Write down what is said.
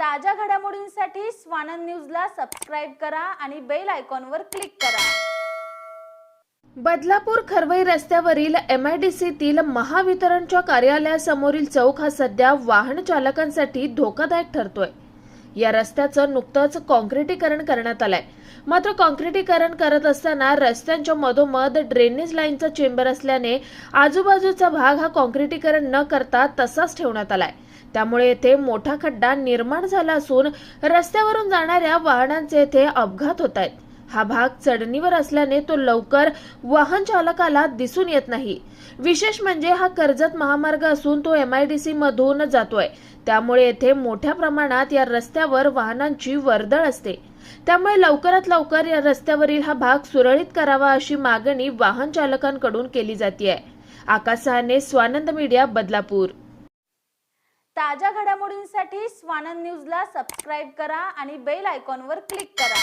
ताज्या घडामोडींसाठी स्वानंद न्यूजला सबस्क्राईब करा आणि बेल आयकॉनवर क्लिक करा. बदलापूर खरवई रस्त्यावरील एमआयडीसीतील महावितरणच्या कार्यालयासमोरील चौक हा सध्या वाहन चालकांसाठी धोकादायक ठरतोय. या रस्त्याचं नुकतंच कॉन्क्रिटीकरण करण्यात आलंय. मात्र कॉन्क्रिटीकरण करत असताना रस्त्यांच्या मधोमध ड्रेनेज लाईनचा चेंबर असल्याने आजूबाजूचा भाग हा कॉन्क्रिटीकरण न करता तसाच ठेवण्यात आलाय. त्यामुळे येथे मोठा खड्डा निर्माण झाला असून रस्त्यावरून जाणाऱ्या वाहनांचे येथे अपघात होत आहेत. हा भाग चढणीवर असल्याने तो लवकर वाहन चालकाला दिसून येत नाही. विशेष म्हणजे हा कर्जत महामार्ग असून तो एमआयडीसी मधून जातोय. त्यामुळे येथे मोठ्या प्रमाणात या रस्त्यावर वाहनांची वर्दळ असते. त्यामुळे लवकरात लवकर या रस्त्यावरील हा भाग सुरळीत करावा अशी मागणी वाहन चालकांकडून केली जाते आकाश सहाने स्वानंद मीडिया बदलापूर. ताज्या घडामोडींसाठी स्वानंद न्यूजला सबस्क्राईब करा आणि बेल आयकॉनवर क्लिक करा.